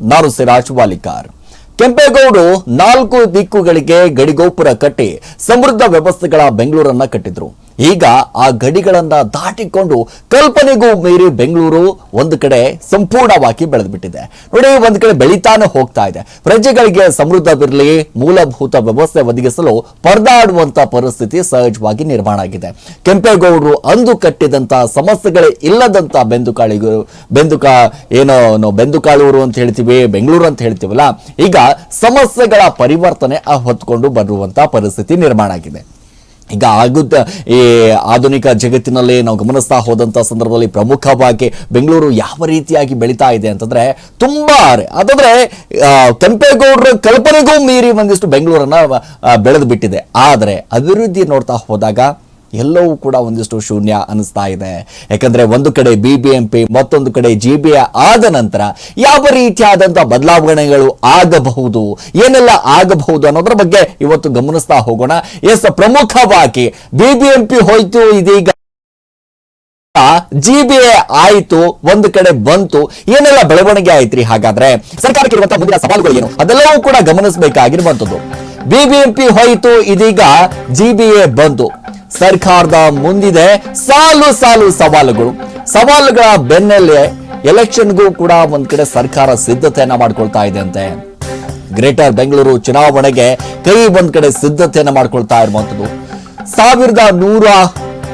ನಾನು ಸಿರಾಜ್ ವಾಲಿಕಾರ್ ಕೆಂಪೇಗೌಡರು ನಾಲ್ಕು ದಿಕ್ಕುಗಳಿಗೆ ಗಡಿಗೋಪುರ ಕಟ್ಟಿ ಸಮೃದ್ಧ ವ್ಯವಸ್ಥೆಗಳ ಬೆಂಗಳೂರನ್ನ ಕಟ್ಟಿದ್ರು. ಈಗ ಆ ಗಡಿಗಳನ್ನ ದಾಟಿಕೊಂಡು ಕಲ್ಪನೆಗೂ ಮೀರಿ ಬೆಂಗಳೂರು ಒಂದು ಕಡೆ ಸಂಪೂರ್ಣವಾಗಿ ಬೆಳೆದ್ಬಿಟ್ಟಿದೆ. ನೋಡಿ, ಒಂದು ಕಡೆ ಬೆಳೀತಾನೆ ಹೋಗ್ತಾ ಇದೆ. ಪ್ರಜೆಗಳಿಗೆ ಸಮೃದ್ಧವಿರಲಿ, ಮೂಲಭೂತ ವ್ಯವಸ್ಥೆ ಒದಗಿಸಲು ಪರದಾಡುವಂತ ಪರಿಸ್ಥಿತಿ ಸಹಜವಾಗಿ ನಿರ್ಮಾಣ ಆಗಿದೆ. ಕೆಂಪೇಗೌಡರು ಅಂದು ಕಟ್ಟಿದಂತ ಸಮಸ್ಯೆಗಳೇ ಇಲ್ಲದಂತ ಬೆಂದುಕಾಳಿಗಳು ಬೆಂದುಕ ಏನೋ ಬೆಂದುಕಾಳೂರು ಅಂತ ಹೇಳ್ತೀವಿ, ಬೆಂಗಳೂರು ಅಂತ ಹೇಳ್ತೀವಲ್ಲ, ಈಗ ಸಮಸ್ಯೆಗಳ ಪರಿವರ್ತನೆ ಹೊತ್ಕೊಂಡು ಬರುವಂತ ಪರಿಸ್ಥಿತಿ ನಿರ್ಮಾಣ ಆಗಿದೆ. ಈಗ ಆಗುತ್ತ ಈ ಆಧುನಿಕ ಜಗತ್ತಿನಲ್ಲಿ ನಾವು ಗಮನಿಸ್ತಾ ಹೋದಂಥ ಸಂದರ್ಭದಲ್ಲಿ ಪ್ರಮುಖವಾಗಿ ಬೆಂಗಳೂರು ಯಾವ ರೀತಿಯಾಗಿ ಬೆಳೀತಾ ಇದೆ ಅಂತಂದರೆ ತುಂಬ ಅದಂದರೆ ಕೆಂಪೇಗೌಡರ ಕಲ್ಪನೆಗೂ ಮೀರಿ ಒಂದಿಷ್ಟು ಬೆಂಗಳೂರನ್ನು ಬೆಳೆದು ಬಿಟ್ಟಿದೆ ಆದರೆ ಅಭಿವೃದ್ಧಿ ನೋಡ್ತಾ ಹೋದಾಗ ಎಲ್ಲವೂ ಕೂಡ ಒಂದಿಷ್ಟು ಶೂನ್ಯ ಅನಿಸ್ತಾ ಇದೆ. ಯಾಕಂದ್ರೆ ಒಂದು ಕಡೆ ಬಿ ಬಿ ಎಂ ಪಿ ಮತ್ತೊಂದು ಕಡೆ ಜಿ ಬಿ ಆದ ನಂತರ ಯಾವ ರೀತಿಯಾದಂತ ಬದಲಾವಣೆಗಳು ಆಗಬಹುದು, ಏನೆಲ್ಲ ಆಗಬಹುದು ಅನ್ನೋದ್ರ ಬಗ್ಗೆ ಇವತ್ತು ಗಮನಿಸ್ತಾ ಹೋಗೋಣ. ಎಸ್, ಪ್ರಮುಖವಾಗಿ ಬಿ ಬಿ ಎಂ ಪಿ ಹೋಯ್ತು, ಇದೀಗ ಜಿ ಬಿ ಎ ಆಯ್ತು, ಒಂದು ಕಡೆ ಬಂತು, ಏನೆಲ್ಲ ಬೆಳವಣಿಗೆ ಆಯ್ತ್ರಿ? ಹಾಗಾದ್ರೆ ಸರ್ಕಾರಕ್ಕೆ ಇರುವಂತಹ ಮುಂದಿನ ಸವಾಲುಗಳು ಏನು? ಅದೆಲ್ಲವೂ ಕೂಡ ಗಮನಿಸಬೇಕಾಗಿರುವಂತದ್ದು ಬಿಬಿಎಂಪಿ ಹೋಯಿತು, ಇದೀಗ ಜಿ ಬಿ ಎ ಬಂತು. ಸರ್ಕಾರದ ಮುಂದಿದೆ ಸಾಲು ಸಾಲು ಸವಾಲುಗಳು. ಸವಾಲುಗಳ ಬೆನ್ನಲ್ಲೇ ಎಲೆಕ್ಷನ್ಗೂ ಕೂಡ ಒಂದ್ ಕಡೆ ಸರ್ಕಾರ ಸಿದ್ಧತೆಯನ್ನ ಮಾಡ್ಕೊಳ್ತಾ ಇದೆ ಅಂತೆ. ಗ್ರೇಟರ್ ಬೆಂಗಳೂರು ಚುನಾವಣೆಗೆ ಕೈ ಒಂದ್ ಕಡೆ ಸಿದ್ಧತೆಯನ್ನ ಮಾಡ್ಕೊಳ್ತಾ ಇರುವಂತದ್ದು ಸಾವಿರದ ನೂರ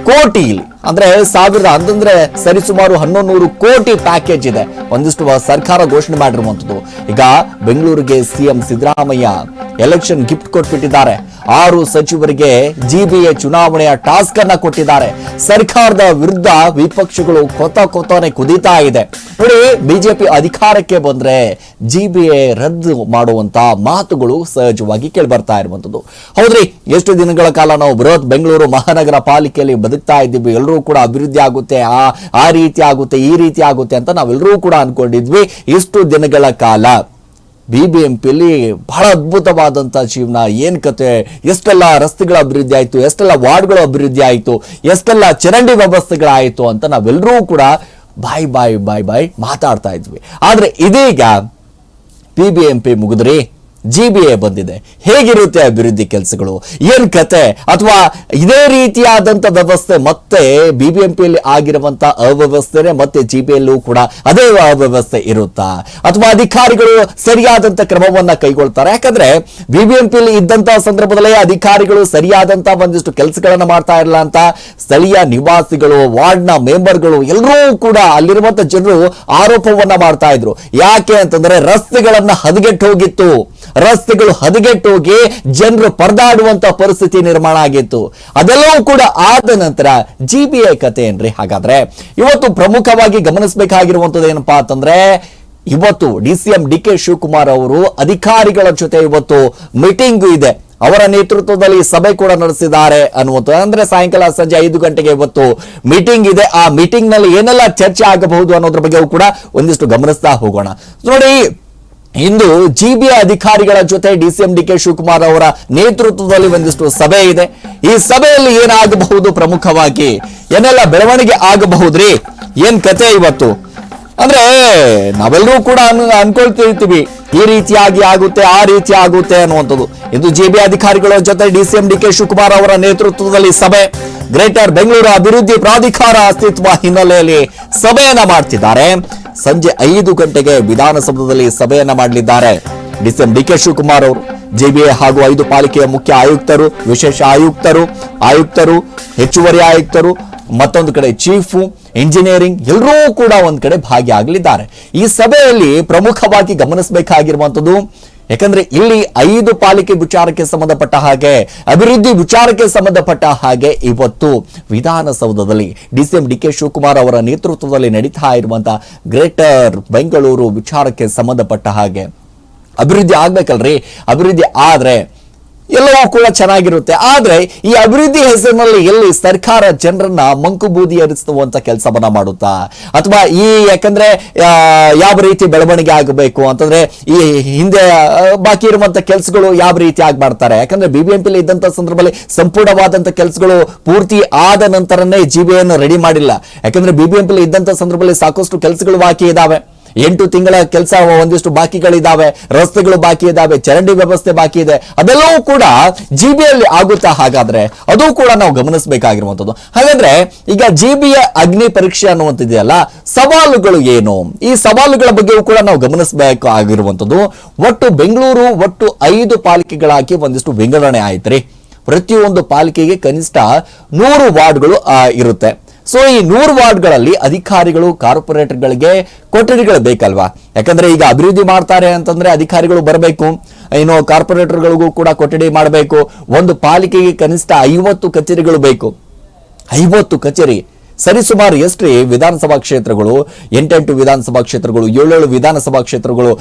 ಕೋಟಿ ಅಂದ್ರೆ ಸಾವಿರದ ಅಂತಂದ್ರೆ ಸರಿಸುಮಾರು ಹನ್ನೊಂದು ನೂರು ಕೋಟಿ ಪ್ಯಾಕೇಜ್ ಇದೆ. ಒಂದಿಷ್ಟು ಸರ್ಕಾರ ಘೋಷಣೆ ಮಾಡಿರುವಂತದ್ದು ಈಗ ಬೆಂಗಳೂರಿಗೆ ಸಿಎಂ ಸಿದ್ದರಾಮಯ್ಯ ಎಲೆಕ್ಷನ್ ಗಿಫ್ಟ್ ಕೊಟ್ಬಿಟ್ಟಿದ್ದಾರೆ. ಆರು ಸಚಿವರಿಗೆ ಜಿಬಿಎ ಚುನಾವಣೆಯ ಟಾಸ್ಕ್ ಅನ್ನ ಕೊಟ್ಟಿದ್ದಾರೆ. ಸರ್ಕಾರದ ವಿರುದ್ಧ ವಿಪಕ್ಷಗಳು ಕೊತ ಕೊತನೆ ಕುದೀತಾ ಇದೆ. ನೋಡಿ ಬಿಜೆಪಿ ಅಧಿಕಾರಕ್ಕೆ ಬಂದ್ರೆ ಜಿಬಿಎ ರದ್ದು ಮಾಡುವಂತ ಮಾತುಗಳು ಸಹಜವಾಗಿ ಕೇಳಿಬರ್ತಾ ಇರುವಂತದ್ದು ಹೌದ್ರಿ, ಎಷ್ಟು ದಿನಗಳ ಕಾಲ ನಾವು ಬೃಹತ್ ಬೆಂಗಳೂರು ಮಹಾನಗರ ಪಾಲಿಕೆಯಲ್ಲಿ ಬದುಕ್ತಾ ಇದ್ದೀವಿ. ಎಲ್ಲರೂ ಕೂಡ ಅಭಿವೃದ್ಧಿ ಆಗುತ್ತೆ. ಆ ಆ ರೀತಿ ಆಗುತ್ತೆ, ಈ ರೀತಿ ಆಗುತ್ತೆ ಅಂತ ನಾವೆಲ್ಲರೂ ಕೂಡ ಅನ್ಕೊಂಡಿದ್ವಿ. ಇಷ್ಟು ದಿನಗಳ ಕಾಲ ಬಿಬಿಎಂಪಿಯಲ್ಲಿ ಬಹಳ ಅದ್ಭುತವಾದಂಥ ಜೀವನ, ಏನು ಕತೆ, ಎಷ್ಟೆಲ್ಲ ರಸ್ತೆಗಳ ಅಭಿವೃದ್ಧಿ ಆಯಿತು, ಎಷ್ಟೆಲ್ಲ ವಾರ್ಡ್ಗಳು ಅಭಿವೃದ್ಧಿ ಆಯಿತು, ಎಷ್ಟೆಲ್ಲ ಚರಂಡಿ ವ್ಯವಸ್ಥೆಗಳಾಯಿತು ಅಂತ ನಾವೆಲ್ಲರೂ ಕೂಡ ಬಾಯ್ ಬಾಯ್ ಬಾಯ್ ಬಾಯ್ ಮಾತಾಡ್ತಾ ಇದ್ವಿ. ಆದರೆ ಇದೀಗ ಬಿ ಬಿ ಎಂ ಪಿ ಮುಗಿದ್ರಿ. ಜಿ ಬಿ ಎ ಬಂದಿದೆ. ಹೇಗಿರುತ್ತೆ ಅಭಿವೃದ್ಧಿ ಕೆಲಸಗಳು? ಏನು ಕತೆ? ಅಥವಾ ಇದೇ ರೀತಿಯಾದಂತ ವ್ಯವಸ್ಥೆ ಮತ್ತೆ ಬಿಬಿಎಂಪಿಯಲ್ಲಿ ಆಗಿರುವಂತ ಅವ್ಯವಸ್ಥೆನೆ ಮತ್ತೆ ಜಿ ಬಿ ಎಲ್ಲೂ ಕೂಡ ಅದೇ ಅವ್ಯವಸ್ಥೆ ಇರುತ್ತಾ? ಅಥವಾ ಅಧಿಕಾರಿಗಳು ಸರಿಯಾದಂತ ಕ್ರಮವನ್ನ ಕೈಗೊಳ್ತಾರೆ? ಯಾಕಂದ್ರೆ ಪಿಯಲ್ಲಿ ಇದ್ದಂಥ ಸಂದರ್ಭದಲ್ಲೇ ಅಧಿಕಾರಿಗಳು ಸರಿಯಾದಂತ ಒಂದಿಷ್ಟು ಕೆಲಸಗಳನ್ನು ಮಾಡ್ತಾ ಇರಲ್ಲ ಅಂತ ಸ್ಥಳೀಯ ನಿವಾಸಿಗಳು, ವಾರ್ಡ್ನ ಮೆಂಬರ್ಗಳು ಎಲ್ಲರೂ ಕೂಡ ಅಲ್ಲಿರುವಂತ ಜನರು ಆರೋಪವನ್ನ ಮಾಡ್ತಾ ಇದ್ರು. ಯಾಕೆ ಅಂತಂದ್ರೆ ರಸ್ತೆಗಳನ್ನು ಹದಗೆಟ್ಟು ಹೋಗಿತ್ತು ರಸ್ತೆಗಳು ಹದಗೆಟ್ಟು ಹೋಗಿ ಜನರು ಪರದಾಡುವಂತ ಪರಿಸ್ಥಿತಿ ನಿರ್ಮಾಣ ಆಗಿತ್ತು. ಅದೆಲ್ಲವೂ ಕೂಡ ಆದ ನಂತರ ಜಿ ಬಿ ಐ ಕತೆ ಏನ್ರಿ? ಹಾಗಾದ್ರೆ ಇವತ್ತು ಪ್ರಮುಖವಾಗಿ ಗಮನಿಸಬೇಕಾಗಿರುವಂತದ್ದು ಏನಪ್ಪಾ ಅಂತಂದ್ರೆ ಇವತ್ತು D C M D K Shivakumar ಅವರು ಅಧಿಕಾರಿಗಳ ಜೊತೆ ಇವತ್ತು ಮೀಟಿಂಗ್ ಇದೆ. ಅವರ ನೇತೃತ್ವದಲ್ಲಿ ಸಭೆ ಕೂಡ ನಡೆಸಿದ್ದಾರೆ ಅನ್ನುವಂಥದ್ದು. ಅಂದ್ರೆ ಸಾಯಂಕಾಲ ಸಂಜೆ ಐದು ಗಂಟೆಗೆ ಇವತ್ತು ಮೀಟಿಂಗ್ ಇದೆ. ಆ ಮೀಟಿಂಗ್ನಲ್ಲಿ ಏನೆಲ್ಲ ಚರ್ಚೆ ಆಗಬಹುದು ಅನ್ನೋದ್ರ ಬಗ್ಗೆ ಕೂಡ ಒಂದಿಷ್ಟು ಗಮನಿಸ್ತಾ ಹೋಗೋಣ. ನೋಡಿ ಇಂದು ಜಿಬಿಎ ಅಧಿಕಾರಿಗಳ ಜೊತೆ ಡಿಸಿಎಂ ಡಿ ಕೆ ಶಿವಕುಮಾರ್ ಅವರ ನೇತೃತ್ವದಲ್ಲಿ ಒಂದಿಷ್ಟು ಸಭೆ ಇದೆ. ಈ ಸಭೆಯಲ್ಲಿ ಏನಾಗಬಹುದು ಪ್ರಮುಖವಾಗಿ? ಏನೆಲ್ಲ ಬೆಳವಣಿಗೆ ಆಗಬಹುದ್ರಿ? ಏನ್ ಕತೆ ಇವತ್ತು? ಅಂದ್ರೆ ನಾವೆಲ್ಲರೂ ಕೂಡ ಅನ್- ಅನ್ಕೊಳ್ತಿರ್ತೀವಿ. ಈ ರೀತಿಯಾಗಿ ಆಗುತ್ತೆ, ಆ ರೀತಿ ಆಗುತ್ತೆ ಅನ್ನುವಂಥದ್ದು. ಇಂದು ಜಿಬಿ ಅಧಿಕಾರಿಗಳ ಜೊತೆ ಡಿಸಿಎಂ ಡಿ ಕೆ ಶಿವಕುಮಾರ್ ಅವರ ನೇತೃತ್ವದಲ್ಲಿ ಸಭೆ. ಗ್ರೇಟರ್ ಬೆಂಗಳೂರು ಅಭಿವೃದ್ಧಿ ಪ್ರಾಧಿಕಾರ ಅಸ್ತಿತ್ವ ಹಿನ್ನೆಲೆಯಲ್ಲಿ ಸಭೆಯನ್ನ ಮಾಡ್ತಿದ್ದಾರೆ. ಸಂಜೆ ಐದು ಗಂಟೆಗೆ ವಿಧಾನಸೌಧದಲ್ಲಿ ಸಭೆಯನ್ನ ಮಾಡಲಿದ್ದಾರೆ. ಡಿಸಿಎಂ ಡಿ ಕೆ ಶಿವಕುಮಾರ್ ಅವರು ಜೆಬಿಎ ಹಾಗೂ ಐದು ಪಾಲಿಕೆಯ ಮುಖ್ಯ ಆಯುಕ್ತರು, ವಿಶೇಷ ಆಯುಕ್ತರು ಆಯುಕ್ತರು, ಹೆಚ್ಚುವರಿ ಆಯುಕ್ತರು, ಮತ್ತೊಂದು ಕಡೆ ಚೀಫು, ಇಂಜಿನಿಯರಿಂಗ್ ಎಲ್ಲರೂ ಕೂಡ ಒಂದು ಕಡೆ ಭಾಗಿಯಾಗಲಿದ್ದಾರೆ. ಈ ಸಭೆಯಲ್ಲಿ ಪ್ರಮುಖವಾಗಿ ಗಮನಿಸಬೇಕಾಗಿರುವಂತದ್ದು ಯಾಕಂದ್ರೆ ಇಲ್ಲಿ ಐದು ಪಾಲಿಕೆ ವಿಚಾರಕ್ಕೆ ಸಂಬಂಧಪಟ್ಟ ಹಾಗೆ, ಅಭಿವೃದ್ಧಿ ವಿಚಾರಕ್ಕೆ ಸಂಬಂಧಪಟ್ಟ ಹಾಗೆ ಇವತ್ತು ವಿಧಾನಸೌಧದಲ್ಲಿ ಡಿಸಿಎಂ ಡಿ ಕೆ ಶಿವಕುಮಾರ್ ಅವರ ನೇತೃತ್ವದಲ್ಲಿ ನಡೀತಾ ಇರುವಂತಹ ಗ್ರೇಟರ್ ಬೆಂಗಳೂರು ವಿಚಾರಕ್ಕೆ ಸಂಬಂಧಪಟ್ಟ ಹಾಗೆ. ಅಭಿವೃದ್ಧಿ ಆಗ್ಬೇಕಲ್ರಿ? ಅಭಿವೃದ್ಧಿ ಆದ್ರೆ ಎಲ್ಲವೂ ಕೂಡ ಚೆನ್ನಾಗಿರುತ್ತೆ. ಆದರೆ ಈ ಅಭಿವೃದ್ಧಿ ಹೆಸರಿನಲ್ಲಿ ಎಲ್ಲಿ ಸರ್ಕಾರ ಜನರನ್ನ ಮಂಕುಬೂದಿ ಹರಿಸುವಂತ ಕೆಲಸವನ್ನ ಮಾಡುತ್ತಾ? ಅಥವಾ ಈ ಯಾಕಂದ್ರೆ ಯಾವ ರೀತಿ ಬೆಳವಣಿಗೆ ಆಗಬೇಕು ಅಂತಂದ್ರೆ, ಈ ಹಿಂದೆ ಬಾಕಿ ಇರುವಂತ ಕೆಲಸಗಳು ಯಾವ ರೀತಿ ಆಗಿ ಮಾಡ್ತಾರೆ ಯಾಕಂದ್ರೆ ಬಿಬಿಎಂಪಿ ಇದ್ದಂತ ಸಂದರ್ಭದಲ್ಲಿ ಸಂಪೂರ್ಣವಾದಂತ ಕೆಲಸಗಳು ಪೂರ್ತಿ ಆದ ನಂತರನೇ ಜಿಬಿಯನ್ನು ರೆಡಿ ಮಾಡಿಲ್ಲ. ಯಾಕಂದ್ರೆ ಪಿಲಿ ಇದ್ದಂತ ಸಂದರ್ಭದಲ್ಲಿ ಸಾಕಷ್ಟು ಕೆಲಸಗಳು ಬಾಕಿ ಇದಾವೆ. ಎಂಟು ತಿಂಗಳ ಕೆಲಸ ಒಂದಿಷ್ಟು ಬಾಕಿಗಳಿದಾವೆ, ರಸ್ತೆಗಳು ಬಾಕಿ ಇದ್ದಾವೆ ಚರಂಡಿ ವ್ಯವಸ್ಥೆ ಬಾಕಿ ಇದೆ, ಅದೆಲ್ಲವೂ ಕೂಡ ಜಿ ಜಿಬಿಯಲ್ಲಿ ಆಗುತ್ತಾ ಹಾಗಾದ್ರೆ? ಅದು ಕೂಡ ನಾವು ಗಮನಿಸಬೇಕಾಗಿರುವಂತದ್ದು ಹಾಗಾದ್ರೆ, ಈಗ ಜಿ ಬಿಯ ಅಗ್ನಿ ಪರೀಕ್ಷೆ ಅನ್ನುವಂಥದ್ದೆಯಲ್ಲ ಸವಾಲುಗಳು ಏನು? ಈ ಸವಾಲುಗಳ ಬಗ್ಗೆಯೂ ಕೂಡ ನಾವು ಗಮನಿಸಬೇಕಾಗಿರುವಂತದ್ದು ಒಟ್ಟು ಬೆಂಗಳೂರು, ಒಟ್ಟು ಐದು ಪಾಲಿಕೆಗಳಾಗಿ ಒಂದಿಷ್ಟು ವಿಂಗಡಣೆ ಆಯ್ತ್ರಿ. ಪ್ರತಿಯೊಂದು ಪಾಲಿಕೆಗೆ ಕನಿಷ್ಠ ನೂರು ವಾರ್ಡ್ಗಳು ಇರುತ್ತೆ. ಸೊ ಈ ನೂರು ವಾರ್ಡ್ಗಳಲ್ಲಿ ಅಧಿಕಾರಿಗಳು, ಕಾರ್ಪೊರೇಟರ್ಗಳಿಗೆ ಕೊಠಡಿಗಳು ಬೇಕಲ್ವಾ? ಯಾಕಂದ್ರೆ ಈಗ ಅಭಿವೃದ್ಧಿ ಮಾಡ್ತಾರೆ ಅಂತಂದ್ರೆ ಅಧಿಕಾರಿಗಳು ಬರಬೇಕು. ಇನ್ನು ಕಾರ್ಪೊರೇಟರ್ಗಳಿಗೂ ಕೂಡ ಕೊಠಡಿ ಮಾಡಬೇಕು. ಒಂದು ಪಾಲಿಕೆಗೆ ಕನಿಷ್ಠ ಐವತ್ತು ಕಚೇರಿಗಳು ಬೇಕು. ಐವತ್ತು ಕಚೇರಿ. ಸರಿಸುಮಾರು ಎಷ್ಟ್ರಿ ವಿಧಾನಸಭಾ ಕ್ಷೇತ್ರಗಳು, ಎಂಟೆಂಟು ವಿಧಾನಸಭಾ ಕ್ಷೇತ್ರಗಳು, ಏಳೇಳು ವಿಧಾನಸಭಾ ಕ್ಷೇತ್ರಗಳು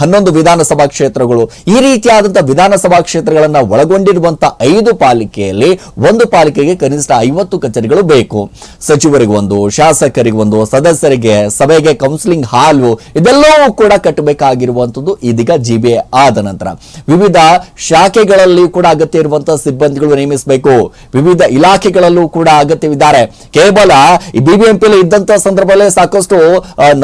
ಹನ್ನೊಂದು ವಿಧಾನಸಭಾ ಕ್ಷೇತ್ರಗಳು, ಈ ರೀತಿಯಾದಂಥ ವಿಧಾನಸಭಾ ಕ್ಷೇತ್ರಗಳನ್ನ ಒಳಗೊಂಡಿರುವಂತ ಐದು ಪಾಲಿಕೆಯಲ್ಲಿ ಒಂದು ಪಾಲಿಕೆಗೆ ಕನಿಷ್ಠ ಐವತ್ತು ಕಚೇರಿಗಳು ಬೇಕು. ಸಚಿವರಿಗೊಂದು ಶಾಸಕರಿಗೆ ಒಂದು, ಸದಸ್ಯರಿಗೆ, ಸಭೆಗೆ ಕೌನ್ಸಿಲಿಂಗ್ ಹಾಲು ಇದೆಲ್ಲವೂ ಕೂಡ ಕಟ್ಟಬೇಕಾಗಿರುವಂತದ್ದು ಇದೀಗ ಜಿ ಬಿ ಆದ ನಂತರ. ವಿವಿಧ ಶಾಖೆಗಳಲ್ಲಿ ಕೂಡ ಅಗತ್ಯ ಇರುವಂತಹ ಸಿಬ್ಬಂದಿಗಳು ನೇಮಿಸಬೇಕು. ವಿವಿಧ ಇಲಾಖೆಗಳಲ್ಲೂ ಕೂಡ ಅಗತ್ಯವಿದ್ದಾರೆ. ಕೇವಲ ಈ ಬಿಬಿಎಂಪಿಯಲ್ಲಿ ಇದ್ದಂತ ಸಂದರ್ಭದಲ್ಲಿ ಸಾಕಷ್ಟು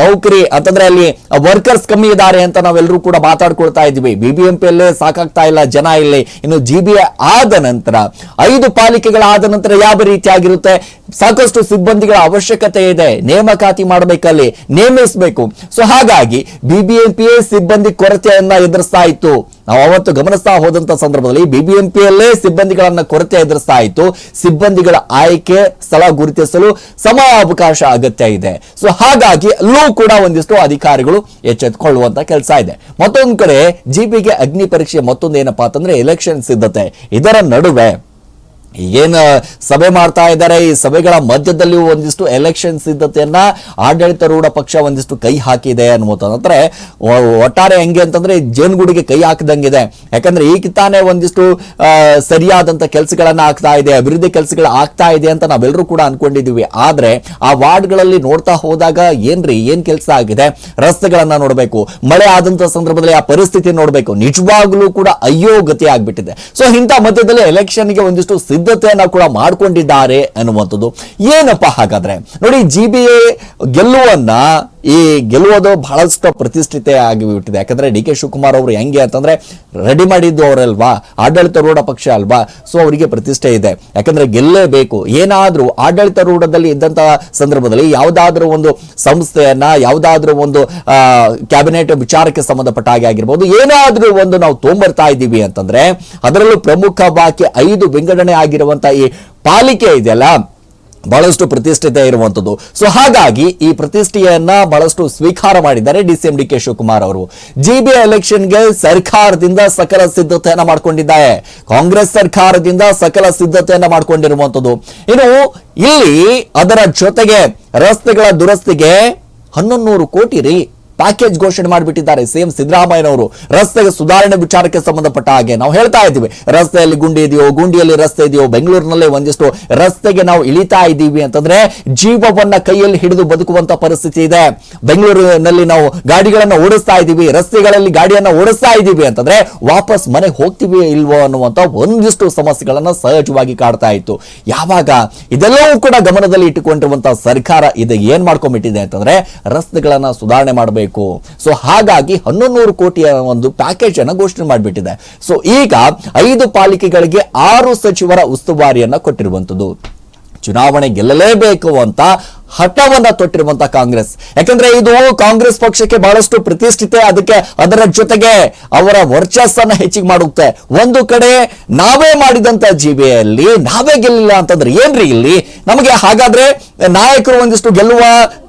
ನೌಕರಿ ಅಂತಂದ್ರೆ ಅಲ್ಲಿ ವರ್ಕರ್ಸ್ ಕಮ್ಮಿ ಇದ್ದಾರೆ ಅಂತ ನಾವೆಲ್ಲರೂ ಕೂಡ ಮಾತಾಡ್ಕೊಳ್ತಾ ಇದ್ವಿ ಬಿಬಿಎಂಪಿಯಲ್ಲೇ ಸಾಕಾಗ್ತಾ ಇಲ್ಲ ಜನ ಇಲ್ಲಿ. ಇನ್ನು ಬಿ ಆದ ನಂತರ, ಐದು ಪಾಲಿಕೆಗಳಾದ ನಂತರ ಯಾವ ರೀತಿಯಾಗಿರುತ್ತೆ? ಸಾಕಷ್ಟು ಸಿಬ್ಬಂದಿಗಳ ಅವಶ್ಯಕತೆ ಇದೆ. ನೇಮಕಾತಿ ಮಾಡಬೇಕಲ್ಲಿ, ನೇಮಿಸಬೇಕು. ಸೊ ಹಾಗಾಗಿ ಬಿಬಿಎಂಪಿಯೇ ಸಿಬ್ಬಂದಿ ಕೊರತೆಯನ್ನ ಎದುರಿಸ್ತಾ ಇತ್ತು. ನಾವು ಅವತ್ತು ಗಮನಿಸ್ತಾ ಹೋದಂತ ಸಂದರ್ಭದಲ್ಲಿ ಬಿಬಿಎಂಪಿಯಲ್ಲೇ ಸಿಬ್ಬಂದಿಗಳನ್ನ ಕೊರತೆ ಎದುರಿಸ್ತಾ ಇತ್ತು. ಸಿಬ್ಬಂದಿಗಳ ಆಯ್ಕೆ, ಸ್ಥಳ ಗುರುತಿಸಲು ಸಮಯಾವಕಾಶ ಅಗತ್ಯ ಇದೆ. ಸೊ ಹಾಗಾಗಿ ಅಲ್ಲೂ ಕೂಡ ಒಂದಿಷ್ಟು ಅಧಿಕಾರಿಗಳು ಎಚ್ಚೆತ್ತುಕೊಳ್ಳುವಂತ ಕೆಲಸ ಇದೆ. ಮತ್ತೊಂದು ಕಡೆ ಜಿಪಿಗೆ ಅಗ್ನಿ ಪರೀಕ್ಷೆ ಮತ್ತೊಂದು ಏನಪ್ಪಾ ಅಂತಂದ್ರೆ ಎಲೆಕ್ಷನ್ ಸಿದ್ಧತೆ. ಇದರ ನಡುವೆ ಏನು ಸಭೆ ಮಾಡ್ತಾ ಇದ್ದಾರೆ, ಈ ಸಭೆಗಳ ಮಧ್ಯದಲ್ಲಿ ಒಂದಿಷ್ಟು ಎಲೆಕ್ಷನ್ ಸಿದ್ಧತೆಯನ್ನ ಆಡಳಿತಾರೂಢ ಪಕ್ಷ ಒಂದಿಷ್ಟು ಕೈ ಹಾಕಿದೆ ಅನ್ನುವಂತಂದ್ರೆ ಒಟ್ಟಾರೆ ಹೆಂಗೆ ಅಂತಂದ್ರೆ ಜೇನುಗೂಡಿಗೆ ಕೈ ಹಾಕಿದಂಗಿದೆ. ಯಾಕಂದ್ರೆ ಈಗ ತಾನೇ ಒಂದಿಷ್ಟು ಸರಿಯಾದಂತ ಕೆಲಸಗಳನ್ನ ಆಗ್ತಾ ಇದೆ, ಅಭಿವೃದ್ಧಿ ಕೆಲಸಗಳು ಆಗ್ತಾ ಇದೆ ಅಂತ ನಾವೆಲ್ಲರೂ ಕೂಡ ಅನ್ಕೊಂಡಿದೀವಿ ಆದ್ರೆ ಆ ವಾರ್ಡ್ಗಳಲ್ಲಿ ನೋಡ್ತಾ ಹೋದಾಗ ಏನ್ರಿ, ಏನ್ ಕೆಲಸ ಆಗಿದೆ? ರಸ್ತೆಗಳನ್ನ ನೋಡಬೇಕು, ಮಳೆ ಆದಂತ ಸಂದರ್ಭದಲ್ಲಿ ಆ ಪರಿಸ್ಥಿತಿ ನೋಡಬೇಕು. ನಿಜವಾಗ್ಲೂ ಕೂಡ ಅಯ್ಯೋ ಗತಿ ಆಗ್ಬಿಟ್ಟಿದೆ. ಸೊ ಇಂಥ ಮಧ್ಯದಲ್ಲಿ ಎಲೆಕ್ಷನ್ಗೆ ಒಂದಿಷ್ಟು ಸಿದ್ಧತೆಯನ್ನ ಕೂಡ ಮಾಡ್ಕೊಂಡಿದ್ದಾರೆ ಅನ್ನುವಂಥದ್ದು. ಏನಪ್ಪ ಹಾಗಾದ್ರೆ? ನೋಡಿ ಜಿ ಬಿ ಎ ಗೆಲ್ಲುವನ್ನ ಈ ಗೆಲ್ಲುವುದು ಬಹಳಷ್ಟು ಪ್ರತಿಷ್ಠಿತೆ ಆಗಿಬಿಟ್ಟಿದೆ. ಯಾಕಂದ್ರೆ ಡಿ ಕೆ ಶಿವಕುಮಾರ್ ಅವರು ಹೆಂಗೆ ಅಂತಂದ್ರೆ ರೆಡಿ ಮಾಡಿದ್ದು ಅವರಲ್ವಾ? ಆಡಳಿತಾರೂಢ ಪಕ್ಷ ಅಲ್ವಾ? ಸೊ ಅವರಿಗೆ ಪ್ರತಿಷ್ಠೆ ಇದೆ. ಯಾಕಂದ್ರೆ ಏನಾದರೂ ಆಡಳಿತ ಆಡಳಿತಾರೂಢದಲ್ಲಿ ಇದ್ದಂತಹ ಸಂದರ್ಭದಲ್ಲಿ ಯಾವುದಾದ್ರೂ ಒಂದು ಸಂಸ್ಥೆಯನ್ನ, ಯಾವುದಾದ್ರೂ ಒಂದು ಕ್ಯಾಬಿನೆಟ್ ವಿಚಾರಕ್ಕೆ ಸಂಬಂಧಪಟ್ಟ ಹಾಗೆ ಆಗಿರ್ಬೋದು. ಏನಾದರೂ ಒಂದು ನಾವು ತೊಂಬರ್ತಾ ಇದ್ದೀವಿ ಅಂತಂದ್ರೆ, ಅದರಲ್ಲೂ ಪ್ರಮುಖವಾಗಿ ಐದು ವಿಂಗಡಣೆ ಆಗಿರುವಂತ ಈ ಪಾಲಿಕೆ ಇದೆಯಲ್ಲ ಬಹಳಷ್ಟು ಪ್ರತಿಷ್ಠಿತೆ ಇರುವಂತದ್ದು. ಸೊ ಹಾಗಾಗಿ ಈ ಪ್ರತಿಷ್ಠೆಯನ್ನ ಬಹಳಷ್ಟು ಸ್ವೀಕಾರ ಮಾಡಿದ್ದಾರೆ D C D K Shivakumar ಅವರು. ಜಿಬಿ ಎಲೆಕ್ಷನ್ಗೆ ಸರ್ಕಾರದಿಂದ ಸಕಲ ಸಿದ್ಧತೆಯನ್ನ ಮಾಡಿಕೊಂಡಿದ್ದಾರೆ. ಕಾಂಗ್ರೆಸ್ ಸರ್ಕಾರದಿಂದ ಸಕಲ ಸಿದ್ಧತೆಯನ್ನ ಮಾಡಿಕೊಂಡಿರುವಂತದ್ದು. ಇನ್ನು ಇಲ್ಲಿ ಅದರ ಜೊತೆಗೆ ರಸ್ತೆಗಳ ದುರಸ್ತಿಗೆ ಹನ್ನೊಂದು ನೂರು ಕೋಟಿ ರೀ ಪ್ಯಾಕೇಜ್ ಘೋಷಣೆ ಮಾಡಿಬಿಟ್ಟಿದ್ದಾರೆ. ಸಿಎಂ ಸಿದ್ದರಾಮಯ್ಯನವರು ರಸ್ತೆಗೆ ಸುಧಾರಣೆ ವಿಚಾರಕ್ಕೆ ಸಂಬಂಧಪಟ್ಟ ಹಾಗೆ ನಾವು ಹೇಳ್ತಾ ಇದ್ದೀವಿ. ರಸ್ತೆಯಲ್ಲಿ ಗುಂಡಿ ಇದೆಯೋ, ಗುಂಡಿಯಲ್ಲಿ ರಸ್ತೆ ಇದೆಯೋ, ಬೆಂಗಳೂರಿನಲ್ಲೇ ಒಂದಿಷ್ಟು ರಸ್ತೆಗೆ ನಾವು ಇಳಿತಾ ಇದ್ದೀವಿ ಅಂತಂದ್ರೆ ಜೀವವನ್ನ ಕೈಯಲ್ಲಿ ಹಿಡಿದು ಬದುಕುವಂತ ಪರಿಸ್ಥಿತಿ ಇದೆ. ಬೆಂಗಳೂರಿನಲ್ಲಿ ನಾವು ಗಾಡಿಗಳನ್ನು ಓಡಿಸ್ತಾ ಇದ್ದೀವಿ. ರಸ್ತೆಗಳಲ್ಲಿ ಗಾಡಿಯನ್ನ ಓಡಿಸ್ತಾ ಇದ್ದೀವಿ ಅಂತಂದ್ರೆ ವಾಪಸ್ ಮನೆಗೆ ಹೋಗ್ತೀವಿ ಇಲ್ವೋ ಅನ್ನುವಂತ ಒಂದಿಷ್ಟು ಸಮಸ್ಯೆಗಳನ್ನ ಸಹಜವಾಗಿ ಕಾಡ್ತಾ ಇತ್ತು. ಯಾವಾಗ? ಇದೆಲ್ಲವೂ ಕೂಡ ಗಮನದಲ್ಲಿ ಇಟ್ಟುಕೊಂಡಿರುವಂತಹ ಸರ್ಕಾರ ಇದು ಏನ್ ಮಾಡ್ಕೊಂಡ್ಬಿಟ್ಟಿದೆ ಅಂತಂದ್ರೆ ರಸ್ತೆಗಳನ್ನ ಸುಧಾರಣೆ ಮಾಡಬೇಕು. ಸೊ ಹಾಗಾಗಿ ಹನ್ನೊಂದು ನೂರು ಕೋಟಿಯ ಒಂದು ಪ್ಯಾಕೇಜ್ ಅನ್ನು ಘೋಷಣೆ ಮಾಡಿಬಿಟ್ಟಿದೆ. ಸೊ ಈಗ ಐದು ಪಾಲಿಕೆಗಳಿಗೆ ಆರು ಸಚಿವರ ಉಸ್ತುವಾರಿಯನ್ನ ಕೊಟ್ಟಿರುವಂತದ್ದು. ಚುನಾವಣೆ ಗೆಲ್ಲಲೇಬೇಕು ಅಂತ ಹಠವನ್ನ ತೊಟ್ಟಿರುವಂತಹ ಕಾಂಗ್ರೆಸ್. ಯಾಕಂದ್ರೆ ಇದು ಕಾಂಗ್ರೆಸ್ ಪಕ್ಷಕ್ಕೆ ಬಹಳಷ್ಟು ಪ್ರತಿಷ್ಠಿತ, ಅದಕ್ಕೆ ಅದರ ಜೊತೆಗೆ ಅವರ ವರ್ಚಸ್ಸನ್ನ ಹೆಚ್ಚಿಗೆ ಮಾಡುತ್ತೆ. ಒಂದು ಕಡೆ ನಾವೇ ಮಾಡಿದಂತ ಜಿಬಿಯಲ್ಲಿ ನಾವೇ ಗೆಲ್ಲಿಲ್ಲ ಅಂತಂದ್ರೆ ಏನ್ರಿ ಇಲ್ಲಿ? ನಮಗೆ ಹಾಗಾದ್ರೆ ನಾಯಕರು ಒಂದಿಷ್ಟು ಗೆಲ್ಲುವ,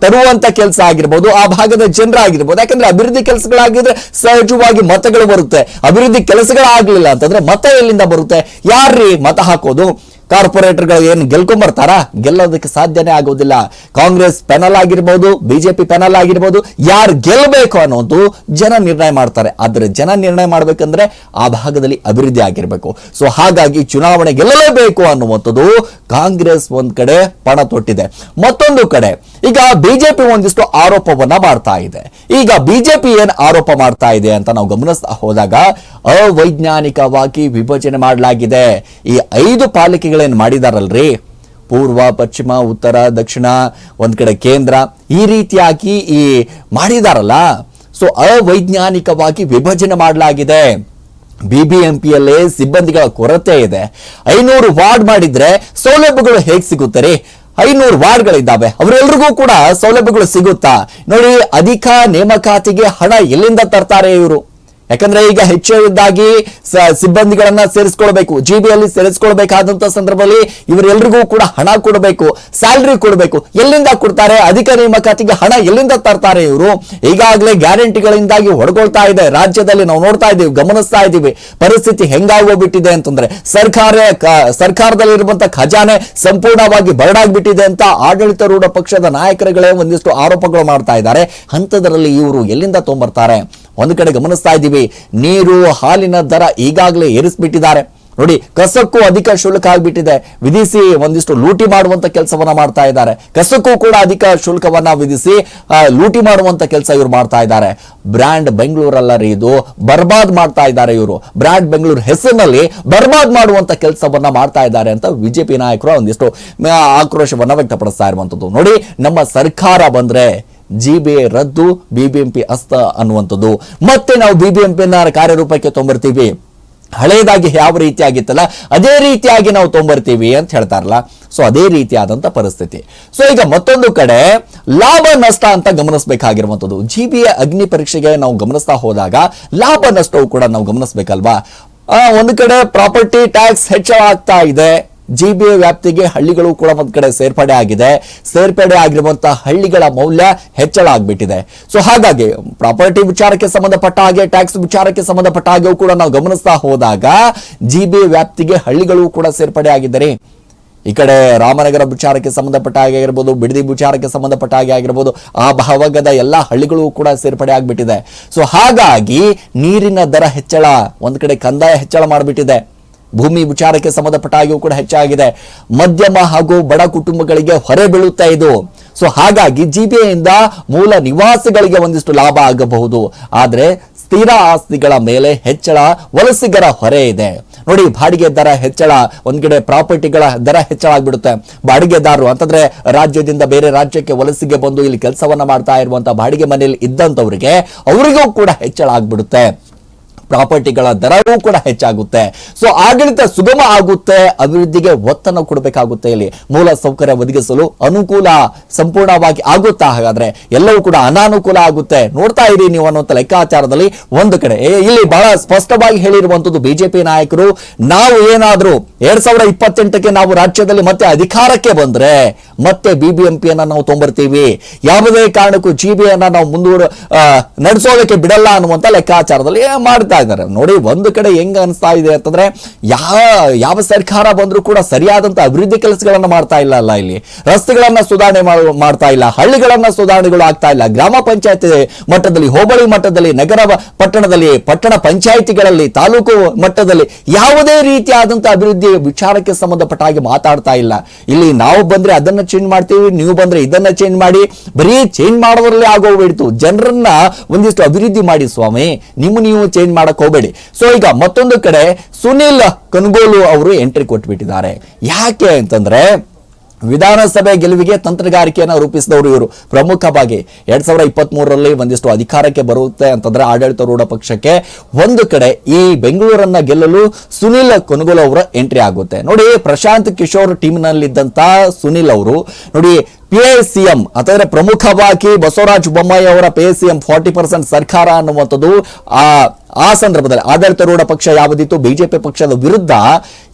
ತರುವಂತ ಕೆಲಸ ಆಗಿರ್ಬೋದು, ಆ ಭಾಗದ ಜನರ ಆಗಿರ್ಬೋದು ಯಾಕಂದ್ರೆ ಅಭಿವೃದ್ಧಿ ಕೆಲಸಗಳಾಗಿದ್ರೆ ಸಹಜವಾಗಿ ಮತಗಳು ಬರುತ್ತೆ. ಅಭಿವೃದ್ಧಿ ಕೆಲಸಗಳಾಗ್ಲಿಲ್ಲ ಅಂತಂದ್ರೆ ಮತ ಎಲ್ಲಿಂದ ಬರುತ್ತೆ? ಯಾರ್ರಿ ಮತ ಹಾಕೋದು? ಕಾರ್ಪೊರೇಟರ್ಗಳು ಏನು ಗೆಲ್ಕೊಂಬರ್ತಾರಾ? ಗೆಲ್ಲೋದಕ್ಕೆ ಸಾಧ್ಯನೇ ಆಗೋದಿಲ್ಲ. ಕಾಂಗ್ರೆಸ್ ಪೆನಲ್ ಆಗಿರ್ಬೋದು, ಬಿಜೆಪಿ ಪೆನಲ್ ಆಗಿರ್ಬೋದು, ಯಾರು ಗೆಲ್ಲಬೇಕು ಅನ್ನೋದು ಜನ ನಿರ್ಣಯ ಮಾಡ್ತಾರೆ. ಆದರೆ ಜನ ನಿರ್ಣಯ ಮಾಡಬೇಕಂದ್ರೆ ಆ ಭಾಗದಲ್ಲಿ ಅಭಿವೃದ್ಧಿ ಆಗಿರಬೇಕು. ಸೊ ಹಾಗಾಗಿ ಚುನಾವಣೆ ಗೆಲ್ಲಲೇಬೇಕು ಅನ್ನುವಂಥದ್ದು ಕಾಂಗ್ರೆಸ್ ಒಂದ್ ಕಡೆ ಪಣ ತೊಟ್ಟಿದೆ. ಮತ್ತೊಂದು ಕಡೆ ಈಗ ಬಿಜೆಪಿ ಒಂದಿಷ್ಟು ಆರೋಪವನ್ನ ಮಾಡ್ತಾ ಇದೆ. ಈಗ ಬಿಜೆಪಿ ಏನ್ ಆರೋಪ ಮಾಡ್ತಾ ಇದೆ ಅಂತ ನಾವು ಗಮನಿಸ್ತಾ ಹೋದಾಗ ಅವೈಜ್ಞಾನಿಕವಾಗಿ ವಿಭಜನೆ ಮಾಡಲಾಗಿದೆ. ಈ ಐದು ಪಾಲಿಕೆಗಳೇನು ಮಾಡಿದಾರಲ್ರಿ? ಪೂರ್ವ, ಪಶ್ಚಿಮ, ಉತ್ತರ, ದಕ್ಷಿಣ, ಒಂದ್ ಕಡೆ ಕೇಂದ್ರ ಈ ರೀತಿಯಾಗಿ ಈ ಮಾಡಿದಾರಲ್ಲ. ಸೊ ಅವೈಜ್ಞಾನಿಕವಾಗಿ ವಿಭಜನೆ ಮಾಡಲಾಗಿದೆ. ಬಿಬಿಎಂಪಿಯಲ್ಲಿ ಸಿಬ್ಬಂದಿಗಳ ಕೊರತೆ ಇದೆ. ಐನೂರು ವಾರ್ಡ್ ಮಾಡಿದ್ರೆ ಸೌಲಭ್ಯಗಳು ಹೇಗೆ ಸಿಗುತ್ತೆ ರೀ? ಐನೂರು ವಾರ್ಡ್ಗಳಿದ್ದಾವೆ. ಅವರೆಲ್ಲರಿಗೂ ಕೂಡ ಸೌಲಭ್ಯಗಳು ಸಿಗುತ್ತಾ? ನೋಡಿ ಅಧಿಕ ನೇಮಕಾತಿಗೆ ಹಣ ಎಲ್ಲಿಂದ ತರ್ತಾರೆ ಇವರು? ಯಾಕಂದ್ರೆ ಈಗ ಹೆಚ್ಚುದಾಗಿ ಸ- ಸಿಬ್ಬಂದಿಗಳನ್ನ ಸೇರಿಸ್ಕೊಳ್ಬೇಕು, ಜಿಬಿಯಲ್ಲಿ ಸೇರಿಸ್ಕೊಳ್ಬೇಕಾದಂತ ಸಂದರ್ಭದಲ್ಲಿ ಇವರೆಲ್ಲರಿಗೂ ಕೂಡ ಹಣ ಕೊಡಬೇಕು, ಸ್ಯಾಲ್ರಿ ಕೊಡಬೇಕು. ಎಲ್ಲಿಂದ ಕೊಡ್ತಾರೆ? ಅಧಿಕ ನೇಮಕಾತಿಗೆ ಹಣ ಎಲ್ಲಿಂದ ತರ್ತಾರೆ ಇವರು? ಈಗಾಗಲೇ ಗ್ಯಾರಂಟಿಗಳಿಂದಾಗಿ ಹೊಡ್ಕೊಳ್ತಾ ಇದೆ. ರಾಜ್ಯದಲ್ಲಿ ನಾವು ನೋಡ್ತಾ ಇದ್ದೀವಿ, ಗಮನಿಸ್ತಾ ಇದ್ದೀವಿ. ಪರಿಸ್ಥಿತಿ ಹೆಂಗಾಗೋಗ್ಬಿಟ್ಟಿದೆ ಅಂತಂದ್ರೆ ಸರ್ಕಾರ ಸರ್ಕಾರದಲ್ಲಿ ಇರುವಂತಹ ಖಜಾನೆ ಸಂಪೂರ್ಣವಾಗಿ ಬರಡಾಗ್ಬಿಟ್ಟಿದೆ ಅಂತ ಆಡಳಿತಾರೂಢ ಪಕ್ಷದ ನಾಯಕರುಗಳೇ ಒಂದಿಷ್ಟು ಆರೋಪಗಳು ಮಾಡ್ತಾ ಇದ್ದಾರೆ. ಹಂತದರಲ್ಲಿ ಇವರು ಎಲ್ಲಿಂದ ತೊಗೊಂಬರ್ತಾರೆ ಒಂದು ಕಡೆ ಗಮನಿಸ್ತಾ ಇದ್ದೀವಿ. ನೀರು, ಹಾಲಿನ ದರ ಈಗಾಗಲೇ ಏರಿಸ್ಬಿಟ್ಟಿದ್ದಾರೆ. ನೋಡಿ, ಕಸಕ್ಕೂ ಅಧಿಕ ಶುಲ್ಕ ಆಗಿಬಿಟ್ಟಿದೆ. ವಿಧಿಸಿ ಒಂದಿಷ್ಟು ಲೂಟಿ ಮಾಡುವಂತ ಕೆಲಸವನ್ನ ಮಾಡ್ತಾ ಇದ್ದಾರೆ. ಕಸಕ್ಕೂ ಕೂಡ ಅಧಿಕ ಶುಲ್ಕವನ್ನ ವಿಧಿಸಿ ಲೂಟಿ ಮಾಡುವಂತ ಕೆಲಸ ಇವರು ಮಾಡ್ತಾ ಇದ್ದಾರೆ. ಬ್ರ್ಯಾಂಡ್ ಬೆಂಗಳೂರಲ್ಲ ರೀ ಇದು. ಬರ್ಬಾದ್ ಮಾಡ್ತಾ ಇದ್ದಾರೆ ಇವರು. ಬ್ರ್ಯಾಂಡ್ ಬೆಂಗಳೂರು ಹೆಸರಿನಲ್ಲಿ ಬರ್ಬಾದ್ ಮಾಡುವಂತ ಕೆಲಸವನ್ನ ಮಾಡ್ತಾ ಇದ್ದಾರೆ ಅಂತ ಬಿಜೆಪಿ ನಾಯಕರು ಒಂದಿಷ್ಟು ಆಕ್ರೋಶವನ್ನ ವ್ಯಕ್ತಪಡಿಸ್ತಾ ಇರುವಂತದ್ದು. ನೋಡಿ, ನಮ್ಮ ಸರ್ಕಾರ ಬಂದ್ರೆ ಜಿ ಬಿ ರದ್ದು, ಬಿಬಿಎಂಪಿ ಅಸ್ತ ಅನ್ನುವಂಥದ್ದು. ಮತ್ತೆ ನಾವು ಬಿಬಿಎಂಪಿನ ಕಾರ್ಯರೂಪಕ್ಕೆ ತೊಂಬರ್ತೀವಿ. ಹಳೆಯದಾಗಿ ಯಾವ ರೀತಿಯಾಗಿತ್ತಲ್ಲ, ಅದೇ ರೀತಿಯಾಗಿ ನಾವು ತೊಂಬರ್ತೀವಿ ಅಂತ ಹೇಳ್ತಾರಲ್ಲ. ಸೊ ಅದೇ ರೀತಿಯಾದಂಥ ಪರಿಸ್ಥಿತಿ. ಸೊ ಈಗ ಮತ್ತೊಂದು ಕಡೆ, ಲಾಭ, ನಷ್ಟ ಅಂತ ಗಮನಿಸಬೇಕಾಗಿರುವಂಥದ್ದು. ಜಿ ಬಿ ಅಗ್ನಿ ಪರೀಕ್ಷೆಗೆ ನಾವು ಗಮನಿಸ್ತಾ ಹೋದಾಗ, ಲಾಭ, ನಷ್ಟವು ಕೂಡ ನಾವು ಗಮನಿಸಬೇಕಲ್ವಾ? ಒಂದು ಕಡೆ ಪ್ರಾಪರ್ಟಿ ಟ್ಯಾಕ್ಸ್ ಹೆಚ್ಚಳ ಆಗ್ತಾ ಇದೆ. ಜಿ ಬಿ ವ್ಯಾಪ್ತಿಗೆ ಹಳ್ಳಿಗಳು ಕೂಡ ಒಂದ್ ಕಡೆ ಸೇರ್ಪಡೆ ಆಗಿದೆ. ಸೇರ್ಪಡೆ ಆಗಿರುವಂತಹ ಹಳ್ಳಿಗಳ ಮೌಲ್ಯ ಹೆಚ್ಚಳ ಆಗ್ಬಿಟ್ಟಿದೆ. ಸೊ ಹಾಗಾಗಿ ಪ್ರಾಪರ್ಟಿ ವಿಚಾರಕ್ಕೆ ಸಂಬಂಧಪಟ್ಟ ಹಾಗೆ ಟ್ಯಾಕ್ಸ್ ವಿಚಾರಕ್ಕೆ ಸಂಬಂಧಪಟ್ಟ ಹಾಗೆ ಕೂಡ ನಾವು ಗಮನಿಸ್ತಾ ಹೋದಾಗ ಜಿ ಬಿ ವ್ಯಾಪ್ತಿಗೆ ಹಳ್ಳಿಗಳು ಕೂಡ ಸೇರ್ಪಡೆ ಆಗಿದ್ದಾರೆ. ಈ ಕಡೆ ರಾಮನಗರ ವಿಚಾರಕ್ಕೆ ಸಂಬಂಧಪಟ್ಟ ಹಾಗೆ ಆಗಿರ್ಬೋದು, ಬಿಡದಿ ವಿಚಾರಕ್ಕೆ ಸಂಬಂಧಪಟ್ಟ ಹಾಗೆ ಆಗಿರ್ಬೋದು, ಆ ಭಾವಗದ ಎಲ್ಲ ಹಳ್ಳಿಗಳು ಕೂಡ ಸೇರ್ಪಡೆ ಆಗ್ಬಿಟ್ಟಿದೆ. ಸೊ ಹಾಗಾಗಿ ನೀರಿನ ದರ ಹೆಚ್ಚಳ, ಒಂದು ಕಡೆ ಕಂದಾಯ ಹೆಚ್ಚಳ ಮಾಡಿಬಿಟ್ಟಿದೆ. ಭೂಮಿ ವಿಚಾರಕ್ಕೆ ಸಂಬಂಧಪಟ್ಟ ಹಾಗೆಯೂ ಕೂಡ ಹೆಚ್ಚಾಗಿದೆ. ಮಧ್ಯಮ ಹಾಗೂ ಬಡ ಕುಟುಂಬಗಳಿಗೆ ಹೊರೆ ಬೀಳುತ್ತಾ ಇದು. ಸೊ ಹಾಗಾಗಿ ಜಿಬಿಎಯಿಂದ ಮೂಲ ನಿವಾಸಿಗಳಿಗೆ ಒಂದಿಷ್ಟು ಲಾಭ ಆಗಬಹುದು. ಆದರೆ ಸ್ಥಿರ ಆಸ್ತಿಗಳ ಮೇಲೆ ಹೆಚ್ಚಳ, ವಲಸಿಗರ ಹೊರೆ ಇದೆ. ನೋಡಿ, ಬಾಡಿಗೆ ದರ ಹೆಚ್ಚಳ, ಒಂದ್ ಕಡೆ ಪ್ರಾಪರ್ಟಿಗಳ ದರ ಹೆಚ್ಚಳ ಆಗ್ಬಿಡುತ್ತೆ. ಬಾಡಿಗೆದಾರರು ಅಂತಂದ್ರೆ ರಾಜ್ಯದಿಂದ ಬೇರೆ ರಾಜ್ಯಕ್ಕೆ ವಲಸಿಗೆ ಬಂದು ಇಲ್ಲಿ ಕೆಲಸವನ್ನ ಮಾಡ್ತಾ ಇರುವಂತಹ ಬಾಡಿಗೆ ಮನೆಯಲ್ಲಿ ಇದ್ದಂತವರಿಗೆ ಅವರಿಗೂ ಕೂಡ ಹೆಚ್ಚಳ ಆಗ್ಬಿಡುತ್ತೆ. ಪ್ರಾಪರ್ಟಿಗಳ ದರವೂ ಕೂಡ ಹೆಚ್ಚಾಗುತ್ತೆ. ಸೊ ಆಡಳಿತ ಸುಗಮ ಆಗುತ್ತೆ, ಅಭಿವೃದ್ಧಿಗೆ ಒತ್ತನ್ನು ಕೊಡಬೇಕಾಗುತ್ತೆ ಇಲ್ಲಿ. ಮೂಲ ಸೌಕರ್ಯ ಒದಗಿಸಲು ಅನುಕೂಲ ಸಂಪೂರ್ಣವಾಗಿ ಆಗುತ್ತಾ? ಹಾಗಾದ್ರೆ ಎಲ್ಲವೂ ಕೂಡ ಅನಾನುಕೂಲ ಆಗುತ್ತೆ. ನೋಡ್ತಾ ಇರಿ ನೀವು ಅನ್ನುವಂಥ ಲೆಕ್ಕಾಚಾರದಲ್ಲಿ ಒಂದು ಕಡೆ. ಇಲ್ಲಿ ಬಹಳ ಸ್ಪಷ್ಟವಾಗಿ ಹೇಳಿರುವಂತದ್ದು ಬಿಜೆಪಿ ನಾಯಕರು, ನಾವು ಏನಾದರೂ ಎರಡ್ ಸಾವಿರದ ಇಪ್ಪತ್ತೆಂಟಕ್ಕೆ ನಾವು ರಾಜ್ಯದಲ್ಲಿ ಮತ್ತೆ ಅಧಿಕಾರಕ್ಕೆ ಬಂದ್ರೆ ಮತ್ತೆ ಬಿಬಿಎಂಪಿಯನ್ನ ನಾವು ತೊಂಬರ್ತೀವಿ. ಯಾವುದೇ ಕಾರಣಕ್ಕೂ ಜಿಬಿಯನ್ನ ನಾವು ಮುಂದೂಡ ನಡೆಸೋದಕ್ಕೆ ಬಿಡಲ್ಲ ಅನ್ನುವಂತ ಲೆಕ್ಕಾಚಾರದಲ್ಲಿ ಮಾಡ್ತಾ ಇದ್ದಾರೆ. ನೋಡಿ, ಒಂದು ಕಡೆ ಹೆಂಗ ಅನಿಸ್ತಾ ಇದೆ ಅಂತಂದ್ರೆ ಯಾವ ಯಾವ ಸರ್ಕಾರ ಬಂದರೂ ಕೂಡ ಸರಿಯಾದಂತ ಅಭಿವೃದ್ಧಿ ಕೆಲಸಗಳನ್ನ ಮಾಡ್ತಾ ಇಲ್ಲ ಅಲ್ಲ ಇಲ್ಲಿ. ರಸ್ತೆಗಳನ್ನ ಸುಧಾರಣೆ ಮಾಡ್ತಾ ಇಲ್ಲ, ಹಳ್ಳಿಗಳನ್ನ ಸುಧಾರಣೆಗಳು ಆಗ್ತಾ ಇಲ್ಲ. ಗ್ರಾಮ ಪಂಚಾಯತ್ ಮಟ್ಟದಲ್ಲಿ, ಹೋಬಳಿ ಮಟ್ಟದಲ್ಲಿ, ನಗರ ಪಟ್ಟಣದಲ್ಲಿ, ಪಟ್ಟಣ ಪಂಚಾಯಿತಿಗಳಲ್ಲಿ, ತಾಲೂಕು ಮಟ್ಟದಲ್ಲಿ ಯಾವುದೇ ರೀತಿಯಾದಂತ ಅಭಿವೃದ್ಧಿ ವಿಚಾರಕ್ಕೆ ಸಂಬಂಧಪಟ್ಟ ಹಾಗೆ ಮಾತಾಡ್ತಾ ಇಲ್ಲ. ಇಲ್ಲಿ ನಾವು ಬಂದ್ರೆ ಅದನ್ನ ಚೇಂಜ್ ಮಾಡ್ತೀವಿ, ನೀವು ಬಂದ್ರೆ ಇದನ್ನ ಚೇಂಜ್ ಮಾಡಿ, ಬರೀ ಚೇಂಜ್ ಮಾಡೋದ್ರಲ್ಲಿ ಆಗೋಗ್ಬಿಡ್ತು. ಜನರನ್ನ ಒಂದಿಷ್ಟು ಅಭಿವೃದ್ಧಿ ಮಾಡಿ ಸ್ವಾಮಿ. ನಿಮ್ಮ ನೀವು ಚೇಂಜ್ ಮಾಡಕ್ ಹೋಗ್ಬೇಡಿ. ಸೊ ಈಗ ಮತ್ತೊಂದು ಕಡೆ ಸುನಿಲ್ ಕನ್ಗೋಲು ಅವರು ಎಂಟ್ರಿ ಕೊಟ್ಬಿಟ್ಟಿದ್ದಾರೆ. ಯಾಕೆ ಅಂತಂದ್ರೆ ವಿಧಾನಸಭೆ ಗೆಲುವಿಗೆ ತಂತ್ರಗಾರಿಕೆಯನ್ನು ರೂಪಿಸಿದವರು ಇವರು. ಪ್ರಮುಖವಾಗಿ ಎರಡ್ ಸಾವಿರದ ಇಪ್ಪತ್ತ್ ಮೂರರಲ್ಲಿ ಒಂದಿಷ್ಟು ಅಧಿಕಾರಕ್ಕೆ ಬರುತ್ತೆ ಅಂತಂದ್ರೆ ಆಡಳಿತಾರೂಢ ಪಕ್ಷಕ್ಕೆ. ಒಂದು ಕಡೆ ಈ ಬೆಂಗಳೂರನ್ನ ಗೆಲ್ಲಲು ಸುನಿಲ್ ಕೊನಗೋಲು ಅವರ ಎಂಟ್ರಿ ಆಗುತ್ತೆ. ನೋಡಿ, ಪ್ರಶಾಂತ್ ಕಿಶೋರ್ ಟೀಮ್ನಲ್ಲಿದ್ದಂಥ ಸುನಿಲ್ ಅವರು, ನೋಡಿ ಪಿ ಎ ಸಿ ಎಂ ಅಂತಂದ್ರೆ ಪ್ರಮುಖವಾಗಿ ಬಸವರಾಜ ಬೊಮ್ಮಾಯಿ ಅವರ P C M forty percent ಸರ್ಕಾರ ಅನ್ನುವಂಥದ್ದು, ಆ ಆ ಸಂದರ್ಭದಲ್ಲಿ ಆಡಳಿತಾರೂಢ ಪಕ್ಷ ಯಾವುದಿತ್ತು? ಬಿಜೆಪಿ ಪಕ್ಷದ ವಿರುದ್ಧ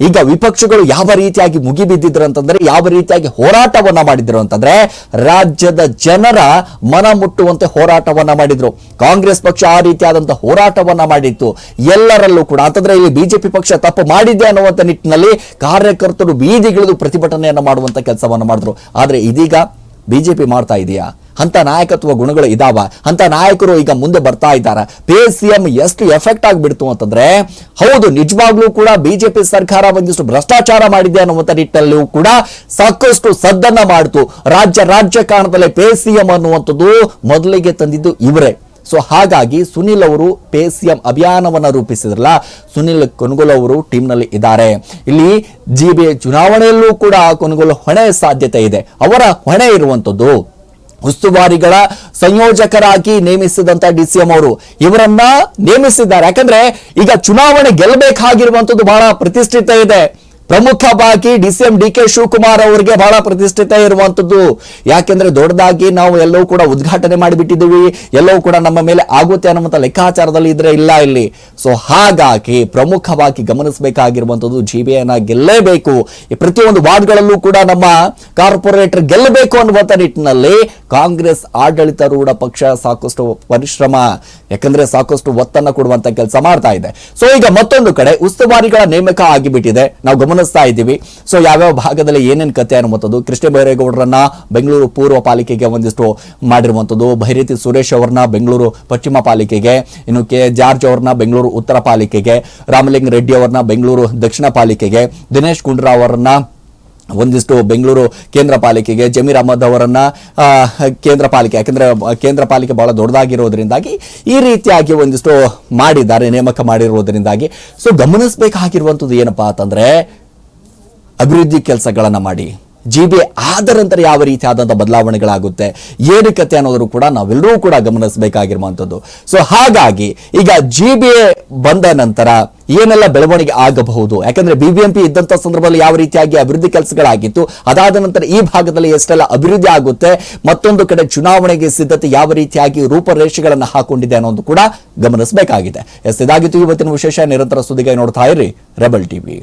ಈಗ ವಿಪಕ್ಷಗಳು ಯಾವ ರೀತಿಯಾಗಿ ಮುಗಿಬಿದ್ದಿದ್ರು ಅಂತಂದ್ರೆ, ಯಾವ ರೀತಿಯಾಗಿ ಹೋರಾಟವನ್ನ ಮಾಡಿದ್ರು ಅಂತಂದ್ರೆ, ರಾಜ್ಯದ ಜನರ ಮನ ಮುಟ್ಟುವಂತೆ ಹೋರಾಟವನ್ನ ಮಾಡಿದ್ರು. ಕಾಂಗ್ರೆಸ್ ಪಕ್ಷ ಆ ರೀತಿಯಾದಂತಹ ಹೋರಾಟವನ್ನ ಮಾಡಿತ್ತು. ಎಲ್ಲರಲ್ಲೂ ಕೂಡ, ಅಂತಂದ್ರೆ ಇಲ್ಲಿ ಬಿಜೆಪಿ ಪಕ್ಷ ತಪ್ಪು ಮಾಡಿದೆ ಅನ್ನುವಂತ ನಿಟ್ಟಿನಲ್ಲಿ ಕಾರ್ಯಕರ್ತರು ಬೀದಿಗಿಳಿದು ಪ್ರತಿಭಟನೆಯನ್ನು ಮಾಡುವಂತ ಕೆಲಸವನ್ನ ಮಾಡಿದ್ರು. ಆದ್ರೆ ಇದೀಗ ಬಿಜೆಪಿ ಮಾಡ್ತಾ ಇದೆಯಾ? ಅಂತ ನಾಯಕತ್ವ ಗುಣಗಳು ಇದಾವ, ಅಂತ ನಾಯಕರು ಈಗ ಮುಂದೆ ಬರ್ತಾ ಇದ್ದಾರೆ. ಪಿ ಸಿ ಎಂ ಎಷ್ಟು ಎಫೆಕ್ಟ್ ಆಗಿಬಿಡ್ತು ಅಂತಂದ್ರೆ, ಹೌದು, ನಿಜವಾಗ್ಲೂ ಕೂಡ ಬಿಜೆಪಿ ಸರ್ಕಾರ ಒಂದಿಷ್ಟು ಭ್ರಷ್ಟಾಚಾರ ಮಾಡಿದೆ ಅನ್ನುವಂಥ ನಿಟ್ಟಲ್ಲೂ ಕೂಡ ಸಾಕಷ್ಟು ಸದ್ದನ್ನ ಮಾಡಿತು. ರಾಜ್ಯ ರಾಜ್ಯ ಪಿ ಎಸ್ ಸಿ ಎಂ ಅನ್ನುವಂಥದ್ದು ಮೊದಲಿಗೆ ತಂದಿದ್ದು ಇವರೇ. ಸೊ ಹಾಗಾಗಿ ಸುನಿಲ್ ಅವರು ಪೇ ಸಿಎಂ ಅಭಿಯಾನವನ್ನು ರೂಪಿಸಿದ್ರಲ್ಲ, ಸುನಿಲ್ ಕೊನಗೋಲ್ ಅವರು ಟೀಮ್ನಲ್ಲಿ ಇದ್ದಾರೆ. ಇಲ್ಲಿ ಜಿ ಬಿ ಚುನಾವಣೆಯಲ್ಲೂ ಕೂಡ ಕೊನಗೋಲ್ ಹೊಣೆ ಸಾಧ್ಯತೆ ಇದೆ. ಅವರ ಹೊಣೆ ಇರುವಂತದ್ದು ಉಸ್ತುವಾರಿಗಳ ಸಂಯೋಜಕರಾಗಿ ನೇಮಿಸಿದಂತ ಡಿ ಸಿ ಎಂ ಅವರು. ಇವರನ್ನ ನೇಮಿಸಿದ್ದಾರೆ. ಯಾಕಂದ್ರೆ ಈಗ ಚುನಾವಣೆ ಗೆಲ್ಲಬೇಕಾಗಿರುವಂತದ್ದು ಬಹಳ ಪ್ರತಿಷ್ಠಿತ ಇದೆ. ಪ್ರಮುಖವಾಗಿ D C M D K Shivakumar ಅವರಿಗೆ ಬಹಳ ಪ್ರತಿಷ್ಠಿತ ಇರುವಂತದ್ದು. ಯಾಕೆಂದ್ರೆ ದೊಡ್ಡದಾಗಿ ನಾವು ಎಲ್ಲವೂ ಕೂಡ ಉದ್ಘಾಟನೆ ಮಾಡಿಬಿಟ್ಟಿದ್ದೀವಿ. ಎಲ್ಲವೂ ಕೂಡ ನಮ್ಮ ಮೇಲೆ ಆಗುತ್ತೆ ಅನ್ನುವಂಥ ಲೆಕ್ಕಾಚಾರದಲ್ಲಿ ಇದ್ರೆ ಇಲ್ಲ ಇಲ್ಲಿ. ಸೊ ಹಾಗಾಗಿ ಪ್ರಮುಖವಾಗಿ ಗಮನಿಸಬೇಕಾಗಿರುವಂತದ್ದು ಜಿ ಬಿ ಐನ ಗೆಲ್ಲೇಬೇಕು. ಈ ಪ್ರತಿಯೊಂದು ವಾರ್ಡ್ಗಳಲ್ಲೂ ಕೂಡ ನಮ್ಮ ಕಾರ್ಪೊರೇಟರ್ ಗೆಲ್ಲಬೇಕು ಅನ್ನುವಂಥ ನಿಟ್ಟಿನಲ್ಲಿ ಕಾಂಗ್ರೆಸ್ ಆಡಳಿತಾರೂಢ ಪಕ್ಷ ಸಾಕಷ್ಟು ಪರಿಶ್ರಮ. ಯಾಕಂದ್ರೆ ಸಾಕಷ್ಟು ಒತ್ತನ್ನು ಕೊಡುವಂತ ಕೆಲಸ ಮಾಡ್ತಾ ಇದೆ. ಸೊ ಈಗ ಮತ್ತೊಂದು ಕಡೆ ಉಸ್ತುವಾರಿಗಳ ನೇಮಕ ಆಗಿಬಿಟ್ಟಿದೆ. ನಾವು ಗಮನಿಸ್ತಾ ಇದ್ದೀವಿ. ಸೊ ಯಾವ್ಯಾವ ಭಾಗದಲ್ಲಿ ಏನೇನು ಕತೆ ಅನ್ನುವಂಥದ್ದು? ಕೃಷ್ಣ ಬೈರೇಗೌಡರನ್ನ ಬೆಂಗಳೂರು ಪೂರ್ವ ಪಾಲಿಕೆಗೆ ಒಂದಿಷ್ಟು ಮಾಡಿರುವಂಥದ್ದು. ಭೈರತಿ ಸುರೇಶ್ ಅವರನ್ನ ಬೆಂಗಳೂರು ಪಶ್ಚಿಮ ಪಾಲಿಕೆಗೆ, ಇನ್ನು ಕೆ ಜಾರ್ಜ್ ಅವರನ್ನ ಬೆಂಗಳೂರು ಉತ್ತರ ಪಾಲಿಕೆಗೆ, ರಾಮಲಿಂಗ ರೆಡ್ಡಿ ಅವರನ್ನ ಬೆಂಗಳೂರು ದಕ್ಷಿಣ ಪಾಲಿಕೆಗೆ, ದಿನೇಶ್ ಗುಂಡೂರಾವ್ ಅವರನ್ನ ಒಂದಿಷ್ಟು ಬೆಂಗಳೂರು ಕೇಂದ್ರ ಪಾಲಿಕೆಗೆ ಜಮೀರ್ ಅಹಮದ್ ಅವರನ್ನ ಕೇಂದ್ರ ಪಾಲಿಕೆ, ಯಾಕಂದ್ರೆ ಕೇಂದ್ರ ಪಾಲಿಕೆ ಬಹಳ ದೊಡ್ಡದಾಗಿರೋದ್ರಿಂದಾಗಿ ಈ ರೀತಿಯಾಗಿ ಒಂದಿಷ್ಟು ಮಾಡಿದ್ದಾರೆ, ನೇಮಕ ಮಾಡಿರೋದ್ರಿಂದಾಗಿ. ಸೊ ಗಮನಿಸಬೇಕಾಗಿರುವಂಥದ್ದು ಏನಪ್ಪಾ ಅಂತಂದ್ರೆ ಅಭಿವೃದ್ಧಿ ಕೆಲಸಗಳನ್ನು ಮಾಡಿ. ಜಿ ಬಿ ಆದ ನಂತರ ಯಾವ ರೀತಿಯಾದಂಥ ಬದಲಾವಣೆಗಳಾಗುತ್ತೆ, ಏನು ಕತೆ ಅನ್ನೋದ್ರು ಕೂಡ ನಾವೆಲ್ಲರೂ ಕೂಡ ಗಮನಿಸಬೇಕಾಗಿರುವಂಥದ್ದು. ಸೊ ಹಾಗಾಗಿ ಈಗ ಜಿ ಬಿ ಎ ಬಂದ ನಂತರ ಏನೆಲ್ಲ ಬೆಳವಣಿಗೆ ಆಗಬಹುದು? ಯಾಕಂದ್ರೆ ಬಿಬಿಎಂಪಿ ಇದ್ದಂಥ ಸಂದರ್ಭದಲ್ಲಿ ಯಾವ ರೀತಿಯಾಗಿ ಅಭಿವೃದ್ಧಿ ಕೆಲಸಗಳಾಗಿತ್ತು, ಅದಾದ ನಂತರ ಈ ಭಾಗದಲ್ಲಿ ಎಷ್ಟೆಲ್ಲ ಅಭಿವೃದ್ಧಿ ಆಗುತ್ತೆ, ಮತ್ತೊಂದು ಕಡೆ ಚುನಾವಣೆಗೆ ಸಿದ್ಧತೆ ಯಾವ ರೀತಿಯಾಗಿ ರೂಪರೇಷೆಗಳನ್ನು ಹಾಕೊಂಡಿದೆ ಅನ್ನೋದು ಕೂಡ ಗಮನಿಸಬೇಕಾಗಿದೆ. ಎಸ್, ಇದಾಗಿತ್ತು ಇವತ್ತಿನ ವಿಶೇಷ. ನಿರಂತರ ಸುದ್ದಿಗೆ ನೋಡ್ತಾ ಇರಿ ರೆಬಲ್ ಟಿವಿ